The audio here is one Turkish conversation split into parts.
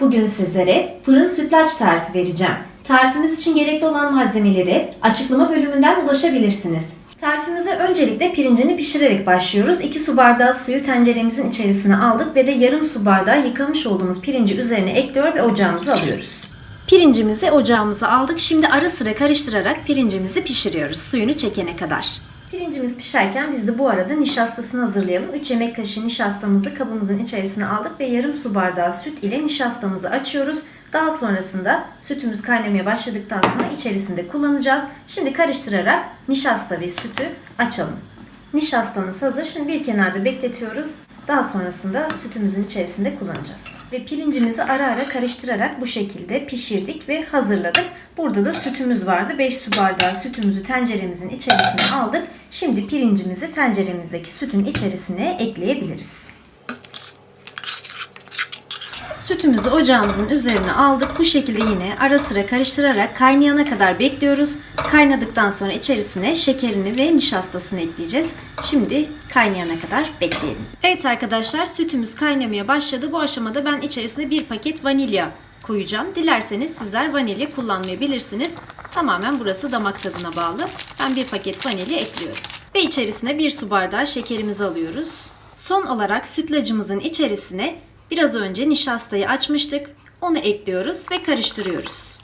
Bugün sizlere fırın sütlaç tarifi vereceğim. Tarifimiz için gerekli olan malzemeleri açıklama bölümünden ulaşabilirsiniz. Tarifimize öncelikle pirincini pişirerek başlıyoruz. 2 su bardağı suyu tenceremizin içerisine aldık ve de yarım su bardağı yıkamış olduğumuz pirinci üzerine ekliyor ve ocağımıza alıyoruz. Pirincimizi ocağımıza aldık. Şimdi ara sıra karıştırarak pirincimizi pişiriyoruz suyunu çekene kadar. Pirincimiz pişerken biz de bu arada nişastasını hazırlayalım. 3 yemek kaşığı nişastamızı kabımızın içerisine aldık ve yarım su bardağı süt ile nişastamızı açıyoruz. Daha sonrasında sütümüz kaynamaya başladıktan sonra içerisinde kullanacağız. Şimdi karıştırarak nişasta ve sütü açalım. Nişastamız hazır. Şimdi bir kenarda bekletiyoruz. Daha sonrasında sütümüzün içerisinde kullanacağız. Ve pirincimizi ara ara karıştırarak bu şekilde pişirdik ve hazırladık. Burada da sütümüz vardı. 5 su bardağı sütümüzü tenceremizin içerisine aldık. Şimdi pirincimizi tenceremizdeki sütün içerisine ekleyebiliriz. Sütümüzü ocağımızın üzerine aldık. Bu şekilde yine ara sıra karıştırarak kaynayana kadar bekliyoruz. Kaynadıktan sonra içerisine şekerini ve nişastasını ekleyeceğiz. Şimdi kaynayana kadar bekleyelim. Evet arkadaşlar sütümüz kaynamaya başladı. Bu aşamada ben içerisine bir paket vanilya koyacağım. Dilerseniz sizler vanilya kullanmayabilirsiniz. Tamamen burası damak tadına bağlı. Ben bir paket vanilya ekliyorum. Ve içerisine bir su bardağı şekerimizi alıyoruz. Son olarak sütlacımızın içerisine biraz önce nişastayı açmıştık. Onu ekliyoruz ve karıştırıyoruz.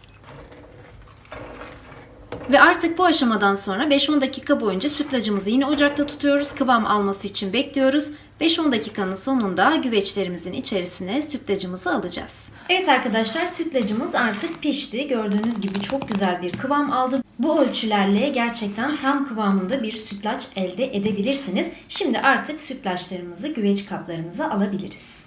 Ve artık bu aşamadan sonra 5-10 dakika boyunca sütlacımızı yine ocakta tutuyoruz. Kıvam alması için bekliyoruz. 5-10 dakikanın sonunda güveçlerimizin içerisine sütlacımızı alacağız. Evet arkadaşlar sütlacımız artık pişti. Gördüğünüz gibi çok güzel bir kıvam aldı. Bu ölçülerle gerçekten tam kıvamında bir sütlaç elde edebilirsiniz. Şimdi artık sütlaçlarımızı güveç kaplarımıza alabiliriz.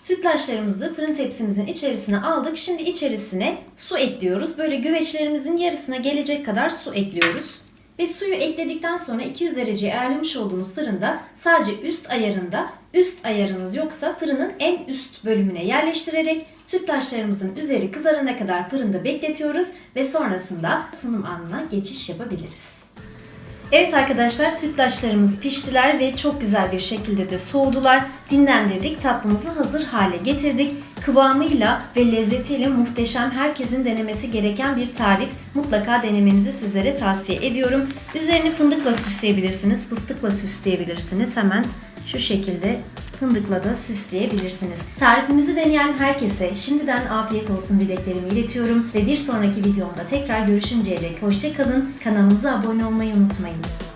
Sütlaçlarımızı fırın tepsimizin içerisine aldık. Şimdi içerisine su ekliyoruz. Böyle güveçlerimizin yarısına gelecek kadar su ekliyoruz. Ve suyu ekledikten sonra 200 dereceye ayarlamış olduğumuz fırında sadece üst ayarında, üst ayarınız yoksa fırının en üst bölümüne yerleştirerek sütlaçlarımızın üzeri kızarana kadar fırında bekletiyoruz ve sonrasında sunum anına geçiş yapabiliriz. Evet arkadaşlar sütlaçlarımız piştiler ve çok güzel bir şekilde de soğudular. Dinlendirdik, tatlımızı hazır hale getirdik. Kıvamıyla ve lezzetiyle muhteşem, herkesin denemesi gereken bir tarif. Mutlaka denemenizi sizlere tavsiye ediyorum. Üzerini fındıkla süsleyebilirsiniz, fıstıkla süsleyebilirsiniz. Hemen şu şekilde fındıkla da süsleyebilirsiniz. Tarifimizi deneyen herkese şimdiden afiyet olsun dileklerimi iletiyorum ve bir sonraki videomda tekrar görüşünceye dek hoşçakalın. Kanalımıza abone olmayı unutmayın.